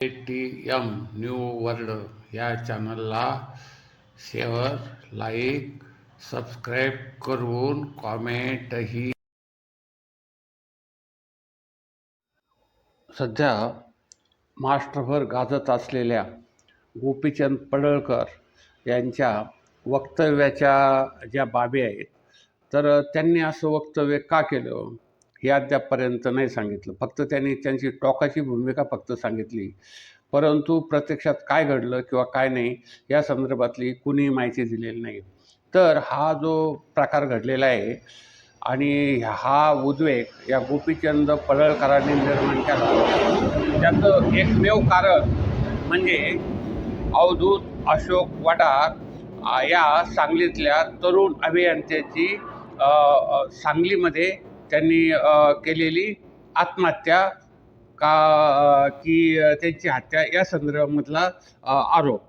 A T M new world या चॅनलला share like subscribe करून कॉमेंटही सध्या महाराष्ट्रभर गाजत असलेल्या गोपीचंद पडळकर यांच्या वक्तव्याच्या ज्या बाबी आहेत तर त्यांनी असं वक्तव्य का केलं? हे अद्यापपर्यंत नाही सांगितलं. फक्त त्यांनी त्यांची टोकाची भूमिका फक्त सांगितली. परंतु प्रत्यक्षात काय घडलं किंवा काय नाही या संदर्भातली कुणी माहिती दिलेली नाही. तर हा जो प्रकार घडलेला आहे आणि हा उद्वेग या गोपीचंद पडळकरांनी निर्माण केला त्याचं एकमेव कारण म्हणजे अवधूत अशोक वडार या सांगलीतल्या तरुण अभियंत्याची सांगलीमध्ये त्यांनी केलेली आत्महत्या का की त्यांची हत्या या संदर्भामधला आरोप.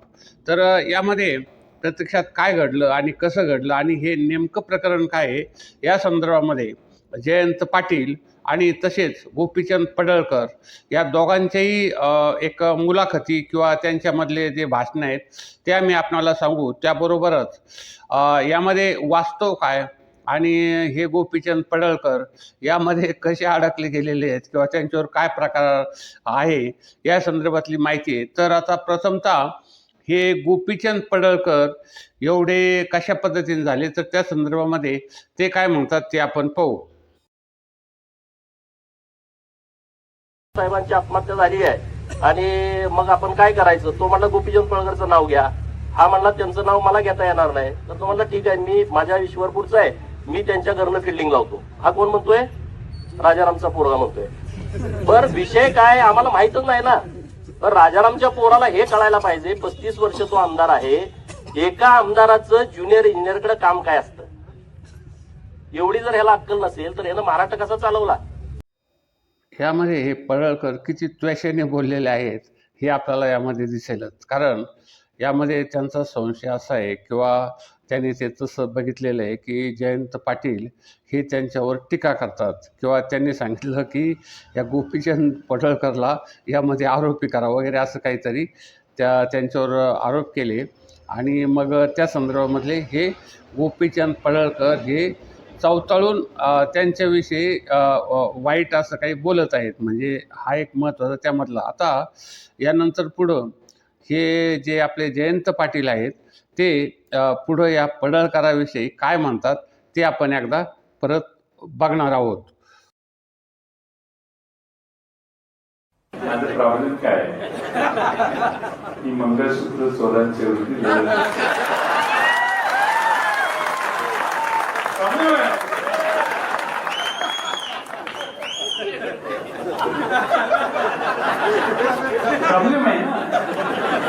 तर यामध्ये प्रत्यक्षात काय घडलं आणि कसं घडलं आणि हे नेमकं प्रकरण काय आहे या संदर्भामध्ये जयंत पाटील आणि तसेच गोपीचंद पडळकर या दोघांच्याही एक मुलाखती किंवा त्यांच्यामधले जे भाषणं आहेत त्या मी आपणाला सांगू. त्याबरोबरच यामध्ये वास्तव काय? आणि हे गोपीचंद पडळकर यामध्ये कसे अडकले गेलेले आहेत किंवा त्यांच्यावर काय प्रकार आहे या संदर्भातली माहिती आहे. तर आता प्रथमतः हे गोपीचंद पडळकर एवढे कशा पद्धतीने झाले? तर त्या संदर्भामध्ये ते काय म्हणतात ते आपण पाहू. साहेबांची आत्महत्या झाली आहे. आणि मग आपण काय करायचं? तो म्हणला गोपीचंद पळकरचं नाव घ्या. हा म्हणला त्यांचं नाव मला घेता येणार नाही. तर तो म्हणला ठीक आहे मी माझ्या ईश्वरपूरचा आहे. मी त्यांच्या घरनं फिल्डिंग लावतो. हा कोण म्हणतोय? राजारामचा पोरगा म्हणतोय. बर विषय काय आम्हाला माहितच नाही ना. तर राजारामच्या पोराला हे कळायला पाहिजे पस्तीस वर्ष तो आमदार आहे. एका आमदाराचं ज्युनियर इंजिनियरकडे काम काय असतं? एवढी जर ह्याला अक्कल नसेल तर ह्यानं महाराष्ट्र कसा चालवला? यामध्ये हे पडळकर किती त्वेषेने बोललेले आहेत हे आपल्याला यामध्ये दिसेलच. कारण यामध्ये त्यांचा संशय असा आहे किंवा त्यांनी ते तसं बघितलेलं आहे की जयंत पाटील हे त्यांच्यावर टीका करतात. किंवा त्यांनी सांगितलं की या गोपीचंद पडळकरला यामध्ये आरोपी करा वगैरे असं काहीतरी त्या त्यांच्यावर आरोप केले. आणि मग त्या संदर्भामधले हे गोपीचंद पडळकर हे चवताळून त्यांच्याविषयी वाईट असं काही बोलत आहेत. म्हणजे हा एक महत्त्वाचा त्यामधला. आता यानंतर पुढं हे जे आपले जयंत पाटील आहेत ते पुढं या पडळकराविषयी काय म्हणतात ते आपण एकदा परत बघणार आहोत. प्रॉब्लेम काय की मंगळसूत्र चोरांच्या वरती प्रॉब्लेम आहे ना?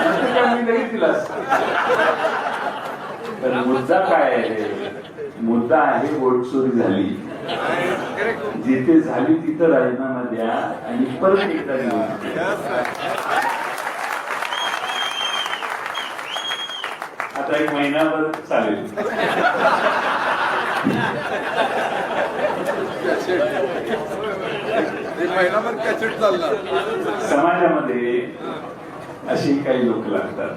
मी दिला तर मुद्दा काय आहे मुद्दा आहे वोट झाली जिथे झाली तिथं राजीनामा द्या आणि परत एकदा आता एक महिनाभर चालेल महिनाभर कॅसेट चालणार समाजामध्ये अशी काही लोक लागतात.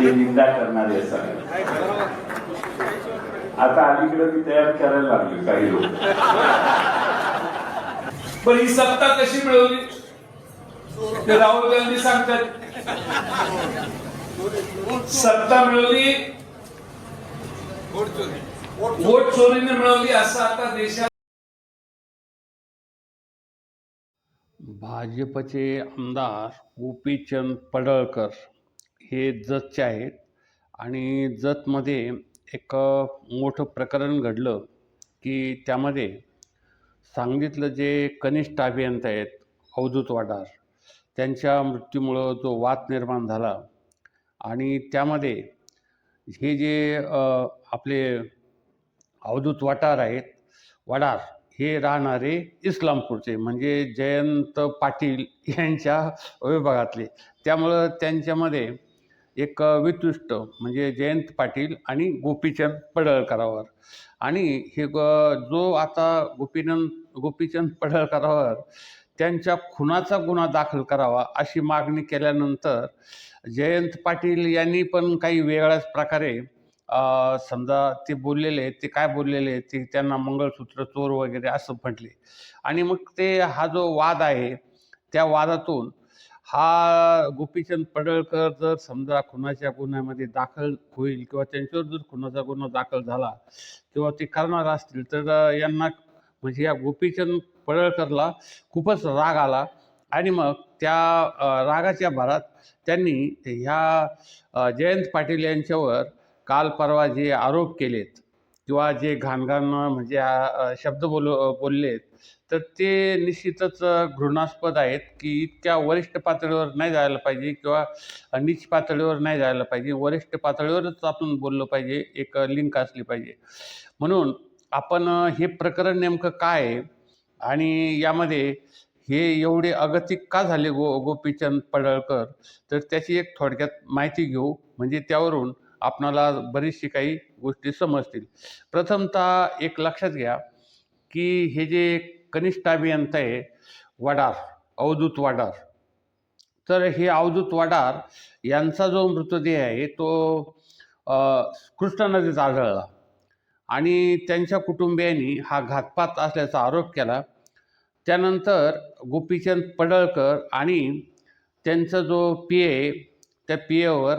जे निंदा करणारे असतात आता अलीकडे मी तयार करायला लागले काही लोक. पण ही सत्ता कशी मिळवली? ते राहुल गांधी सांगतात. सत्ता मिळवली वोट चोरीने मिळवली असं आता देशात भाजपचे आमदार गोपीचंद पडळकर हे जतचे आहेत आणि जतमध्ये एक मोठं प्रकरण घडलं की त्यामध्ये सांगलीतलं जे कनिष्ठ अभियंता आहेत अवधूत वाडार त्यांच्या मृत्यूमुळं जो वाद निर्माण झाला आणि त्यामध्ये हे जे आपले अवधूत वाटार आहेत वाडार हे राहणारे इस्लामपूरचे म्हणजे जयंत पाटील यांच्या विभागातले. त्यामुळं त्यांच्यामध्ये एक वितुष्ट म्हणजे जयंत पाटील आणि गोपीचंद पडळकरावर. आणि हे ग जो आता गोपीनंद गोपीचंद पडळकरावर त्यांच्या खुनाचा गुन्हा दाखल करावा अशी मागणी केल्यानंतर जयंत पाटील यांनी पण काही वेगळ्याच प्रकारे समजा ते बोललेले ते काय बोललेले ते त्यांना मंगळसूत्र चोर वगैरे असं म्हटले. आणि मग ते हा जो वाद आहे त्या वादातून हा गोपीचंद पडळकर जर समजा खुनाच्या गुन्ह्यामध्ये दाखल होईल किंवा त्यांच्यावर जर खुनाचा गुन्हा दाखल झाला किंवा ते करणार असतील तर यांना म्हणजे या गोपीचंद पडळकरला खूपच राग आला. आणि मग त्या रागाच्या भरात त्यांनी ह्या जयंत पाटील यांच्यावर काल परवा जे आरोप केलेत किंवा जे घाणघाण म्हणजे शब्द बोलू बोललेत तर ते निश्चितच घृणास्पद आहेत की इतक्या वरिष्ठ पातळीवर नाही जायला पाहिजे किंवा नीच पातळीवर नाही जायला पाहिजे. वरिष्ठ पातळीवरच आपण बोललं पाहिजे एक लिंक असली पाहिजे. म्हणून आपण हे प्रकरण नेमकं काय आहे आणि यामध्ये हे एवढे अगतिक का झाले गो गोपीचंद पडळकर? तर त्याची एक थोडक्यात माहिती घेऊ. म्हणजे त्यावरून आपणाला बरीचशी काही गोष्टी समजतील. प्रथमतः एक लक्षात घ्या की हे जे कनिष्ठ अभियंता आहे वडार अवधूत वाडार. तर हे अवधूत वाडार यांचा जो मृतदेह आहे तो कृष्णा नदीत आढळला. आणि त्यांच्या कुटुंबियांनी हा घातपात असल्याचा आरोप केला. त्यानंतर गोपीचंद पडळकर आणि त्यांचा जो पी ए त्या पी एवर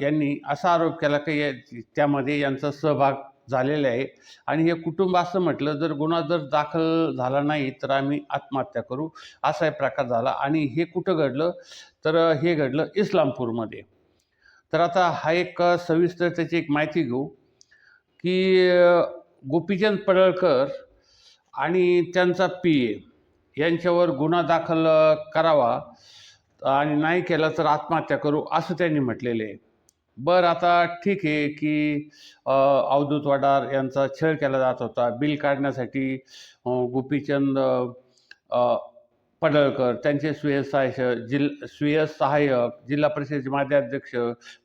यांनी असा आरोप केला की या त्यामध्ये यांचा सहभाग झालेला आहे. आणि हे कुटुंब असं म्हटलं जर गुन्हा जर दाखल झाला नाही तर आम्ही आत्महत्या करू. असा एक प्रकार झाला. आणि हे कुठं घडलं? तर हे घडलं इस्लामपूरमध्ये. तर आता हा एक सविस्तर त्याची एक माहिती घेऊ की गोपीचंद पडळकर आणि त्यांचा पी ए यांच्यावर गुन्हा दाखल करावा. आणि नाही केलं तर आत्महत्या करू असं त्यांनी म्हटलेलं आहे. बरं आता ठीक आहे की अवधूत वडार यांचा छळ केला जात होता. बिल काढण्यासाठी गुपीचंद गोपीचंद पडळकर त्यांचे स्वीय सहाय्य जिल स्वीय सहाय्यक जिल्हा परिषदेचे माजी अध्यक्ष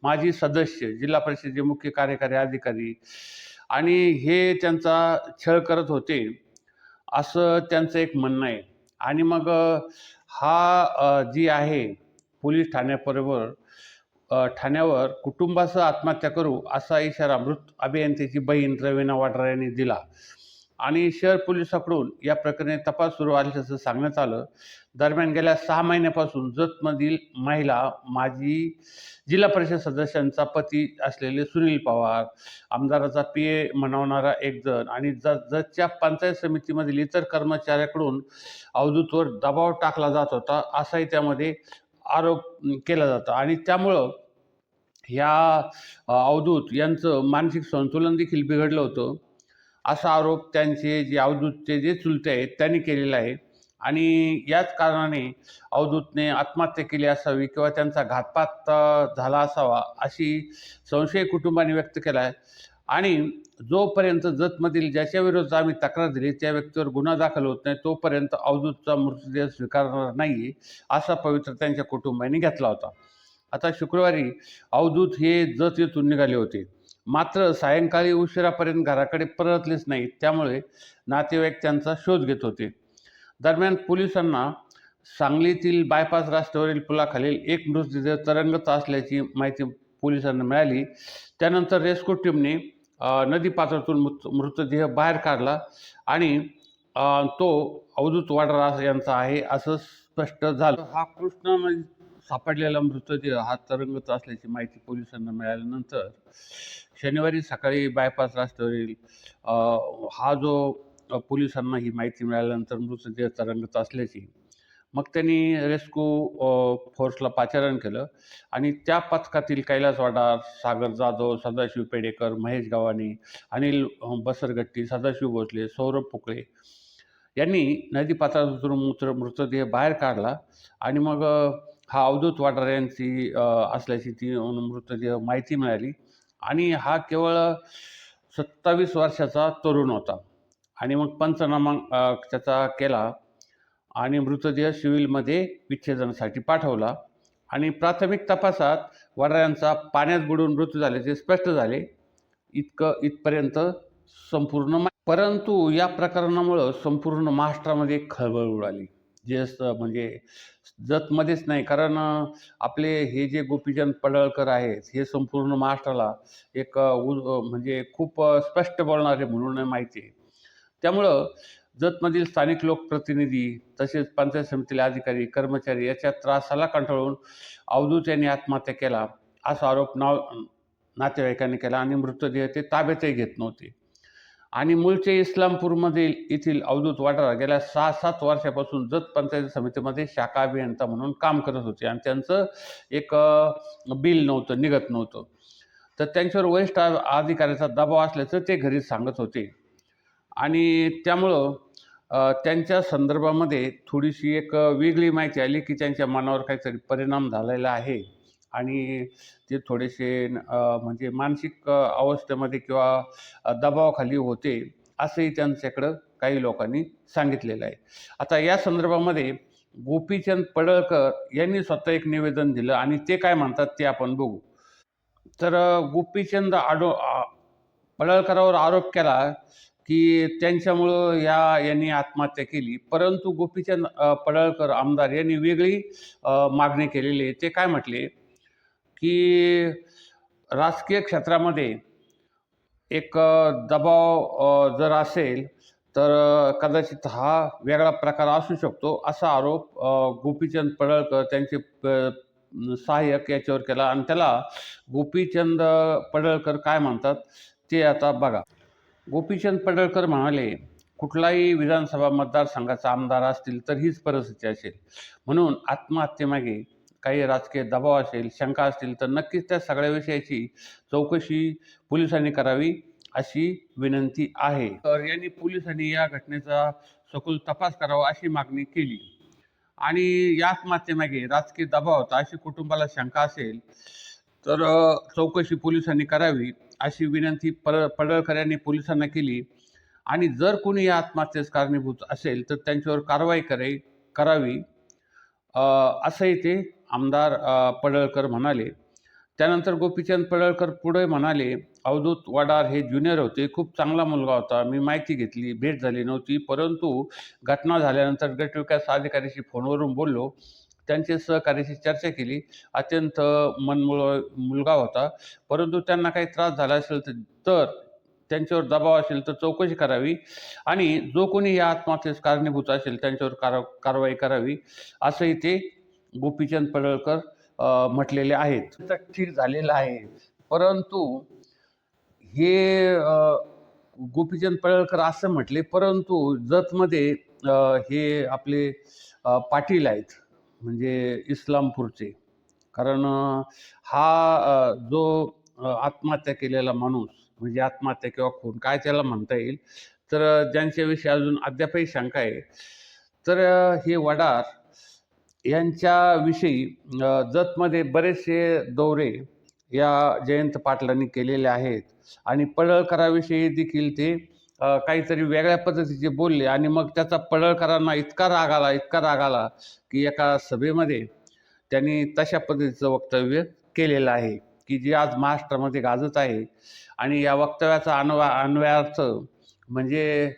माजी सदस्य जिल्हा परिषदेचे मुख्य कार्यकारी अधिकारी आणि हे त्यांचा छळ करत होते असं त्यांचं एक म्हणणं आहे. आणि मग हा जी आहे पोलीस ठाण्याबरोबर ठाण्यावर कुटुंबासह आत्महत्या करू असा इशारा मृत अभियंत्याची बहीण रवीना वाड्रा यांनी दिला. आणि शहर पोलिसाकडून या प्रकरणी तपास सुरू असल्याचं सांगण्यात आलं. दरम्यान गेल्या सहा महिन्यापासून जतमधील महिला माजी जिल्हा परिषद सदस्यांचा पती असलेले सुनील पवार आमदाराचा पी ए म्हणवणारा एक जण आणि ज जतच्या पंचायत समितीमधील इतर कर्मचाऱ्याकडून अवधूतवर दबाव टाकला जात होता असाही त्यामध्ये आरोप केला जातो. आणि त्यामुळं ह्या अवधूत यांचं मानसिक संतुलन देखील बिघडलं होतं. असा आरोप त्यांचे जे अवधूतचे जे चुलते आहेत त्यांनी केलेला आहे. आणि याच कारणाने अवधूतने आत्महत्या केली असावी किंवा त्यांचा घातपात झाला असावा अशी संशय कुटुंबाने व्यक्त केला आहे. आणि जोपर्यंत जतमधील ज्याच्या विरोधात आम्ही तक्रार दिली त्या व्यक्तीवर गुन्हा दाखल होत नाही तोपर्यंत अवधूतचा मृतदेह स्वीकारणार नाही असा पवित्र त्यांच्या कुटुंबाने घेतला होता. आता शुक्रवारी अवधूत हे जत येथून निघाले होते. मात्र सायंकाळी उशिरापर्यंत घराकडे परतलेच नाहीत त्यामुळे नातेवाईक त्यांचा शोध घेत होते. दरम्यान पोलिसांना सांगलीतील बायपास रस्त्यावरील पुलाखालील एक मृतदेह तरंगत असल्याची माहिती पोलिसांना मिळाली. त्यानंतर रेस्क्यू टीमने नदी पात्रातून मृत मृतदेह बाहेर काढला आणि तो अवधूत वाडरा यांचा आहे असं स्पष्ट झालं. हा कृष्णा नदीत सापडलेला मृतदेह हा तरंगत असल्याची माहिती पोलिसांना मिळाल्यानंतर शनिवारी सकाळी बायपास रस्त्यावरील हा जो पोलिसांना ही माहिती मिळाल्यानंतर मृतदेह तरंगत असल्याची मग त्यांनी रेस्क्यू फोर्सला पाचारण केलं आणि त्या पथकातील कैलास वाडार सागर जाधव सदाशिव पेडेकर महेश गावानी अनिल बसरगट्टी सदाशिव भोसले सौरभ पुकळे यांनी नदीपात्रात उतरून मूत्र मृतदेह बाहेर काढला आणि मग हा अवधूत वाडार यांची असल्याची ती मृतदेह माहिती मिळाली. आणि हा केवळ सत्तावीस वर्षाचा तरुण होता. आणि मग पंचनामा त्याचा केला. आणि मृतदेह सिव्हिलमध्ये विच्छेदनासाठी पाठवला. आणि प्राथमिक तपासात वडरा यांचा पाण्यात बुडून मृत्यू झाल्याचे स्पष्ट झाले. इतकं इथपर्यंत संपूर्ण परंतु या प्रकरणामुळं संपूर्ण महाराष्ट्रामध्ये खळबळ उडाली. जे म्हणजे जतमध्येच नाही. कारण आपले हे जे गोपीचंद पडळकर आहेत हे संपूर्ण महाराष्ट्राला एक म्हणजे खूप स्पष्ट बोलणारे म्हणून माहिती. आहे त्यामुळं जतमधील स्थानिक लोकप्रतिनिधी तसेच पंचायत समितीले अधिकारी कर्मचारी याच्या त्रासाला कंटाळून अवधूत यांनी आत्महत्या केला असा आरोप नाव नातेवाईकांनी केला आणि मृतदेह ते ताब्यातही घेत नव्हते. आणि मूळचे इस्लामपूरमधील येथील अवधूत वाटारा गेल्या सहा सात वर्षापासून जत पंचायत समितीमध्ये शाखा अभियंता म्हणून काम करत होते. आणि त्यांचं एक बिल नव्हतं निघत नव्हतं. तर त्यांच्यावर वरिष्ठ अधिकाऱ्याचा दबाव असल्याचं ते घरी सांगत होते. आणि त्यामुळं त्यांच्या संदर्भामध्ये थोडीशी एक वेगळी माहिती आली की त्यांच्या मनावर काहीतरी परिणाम झालेला आहे. आणि ते थोडेसे म्हणजे मानसिक अवस्थेमध्ये किंवा दबावाखाली होते असंही त्यांच्याकडं काही लोकांनी सांगितलेलं आहे. आता या संदर्भामध्ये गोपीचंद पडळकर यांनी स्वतः एक निवेदन दिलं आणि ते काय म्हणतात ते आपण बघू. तर गोपीचंद आडो पडळकरावर आरोप केला की त्यांच्यामुळं या यांनी आत्महत्या केली परंतु गोपीचंद पडळकर आमदार यांनी वेगळी मागणी केलेली आहे. ते काय म्हटले? की राजकीय क्षेत्रामध्ये एक दबाव जर असेल तर कदाचित हा वेगळा प्रकार असू शकतो असा आरोप गोपीचंद पडळकर त्यांचे प- सहाय्यक याच्यावर केला. आणि त्याला गोपीचंद पडळकर काय म्हणतात ते आता बघा. गोपीचंद पडळकर म्हणाले कुठलाही विधानसभा मतदारसंघाचा आमदार असतील तर हीच परिस्थिती असेल. म्हणून आत्महत्येमागे काही राजकीय दबाव असेल शंका असतील तर नक्कीच त्या सगळ्या विषयाची चौकशी पोलिसांनी करावी अशी विनंती आहे. तर यांनी पोलिसांनी या घटनेचा सखोल तपास करावा अशी मागणी केली. आणि या आत्महत्येमागे राजकीय दबाव होता अशी कुटुंबाला शंका असेल तर चौकशी पोलिसांनी करावी अशी विनंती पड पडळकर यांनी पोलिसांना केली. आणि जर कोणी या आत्महत्येस कारणीभूत असेल तर त्यांच्यावर कारवाई करे करावी. असंही ते आमदार पडळकर म्हणाले. त्यानंतर गोपीचंद पडळकर पुढे म्हणाले अवधूत वडार हे ज्युनियर होते. खूप चांगला मुलगा होता. मी माहिती घेतली. भेट झाली नव्हती. परंतु घटना झाल्यानंतर गटविकास अधिकाऱ्याशी फोनवरून बोललो. त्यांचे सहकार्याशी चर्चा केली. अत्यंत मनमुळ मुलगा होता. परंतु त्यांना काही त्रास झाला असेल तर तर त्यांच्यावर दबाव असेल तर चौकशी करावी. आणि जो कोणी या आत्महत्येस कारणीभूत असेल त्यांच्यावर कार कारवाई करावी. असंही ते गोपीचंद पडळकर म्हटलेले आहेत. तर ठीक झालेलं आहे. परंतु हे गोपीचंद पडळकर असं म्हटले परंतु जतमध्ये हे आपले पाटील आहेत म्हणजे इस्लामपूरचे. कारण हा जो आत्महत्या केलेला माणूस म्हणजे आत्महत्या किंवा खून काय त्याला म्हणता येईल? तर ज्यांच्याविषयी अजून अद्यापही शंका आहे. तर हे वडार यांच्याविषयी जतमध्ये बरेचसे दौरे या जयंत पाटलांनी केलेले आहेत. आणि पडळकराविषयी देखील ते काहीतरी वेगळ्या पद्धतीचे बोलले. आणि मग त्याचा पडळकरांना इतका राग आला इतका राग आला की एका सभेमध्ये त्यांनी तशा पद्धतीचं वक्तव्य केलेलं आहे की जे आज महाराष्ट्रामध्ये गाजत आहे. आणि या वक्तव्याचा अन्वा अन्वयार्थ म्हणजे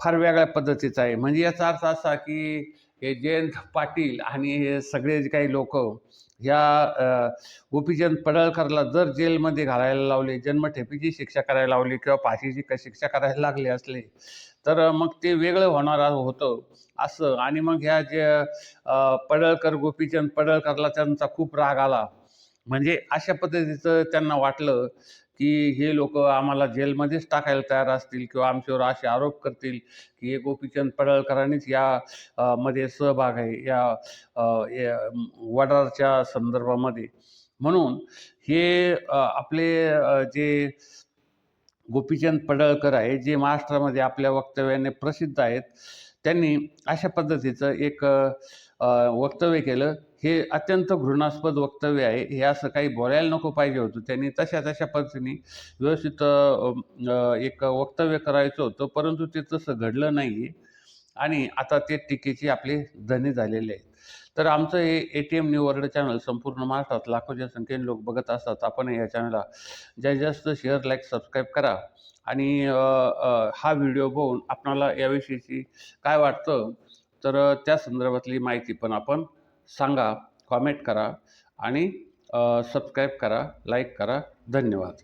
फार वेगळ्या पद्धतीचा आहे. म्हणजे याचा अर्थ असा की हे जयंत पाटील आणि हे सगळे जे काही लोक ह्या गोपीचंद पडळकरला जर जेलमध्ये घालायला लावले जन्मठेपीची शिक्षा करायला लावली किंवा फाशीची शिक्षा करायला लागली असले तर मग ते वेगळं होणार होतं असं. आणि मग ह्या जे पडळकर गोपीचंद पडळकरला त्यांचा खूप राग आला. म्हणजे अशा पद्धतीचं त्यांना वाटलं की हे लोक आम्हाला जेलमध्येच टाकायला तयार असतील किंवा आमच्यावर असे आरोप करतील की हे गोपीचंद पडळकरांनीच या मध्ये सहभाग आहे या वडारच्या संदर्भामध्ये. म्हणून हे आपले जे गोपीचंद पडळकर आहे जे महाराष्ट्रामध्ये आपल्या वक्तव्याने प्रसिद्ध आहेत त्यांनी अशा पद्धतीचं एक वक्तव्य केलं हे अत्यंत घृणास्पद वक्तव्य आहे. हे असं काही बोलायला नको पाहिजे होतं. त्यांनी तशा तशा पद्धतीने व्यवस्थित एक वक्तव्य करायचं होतं परंतु ते तसं घडलं नाही आणि आता ते टीकेचे आपले धनी झालेले आहेत. तर आमचं हे A T M new world channel संपूर्ण महाराष्ट्रात लाखोच्या संख्येने लोक बघत असतात. आपण या चॅनलला जास्तीत जास्त शेअर लाईक सबस्क्राईब करा. आणि हा व्हिडिओ बघून आपणाला याविषयीची काय वाटतं? तर त्या संदर्भातली माहिती पण आपण सांगा कॉमेंट करा आणि सबस्क्राईब करा लाईक करा. धन्यवाद.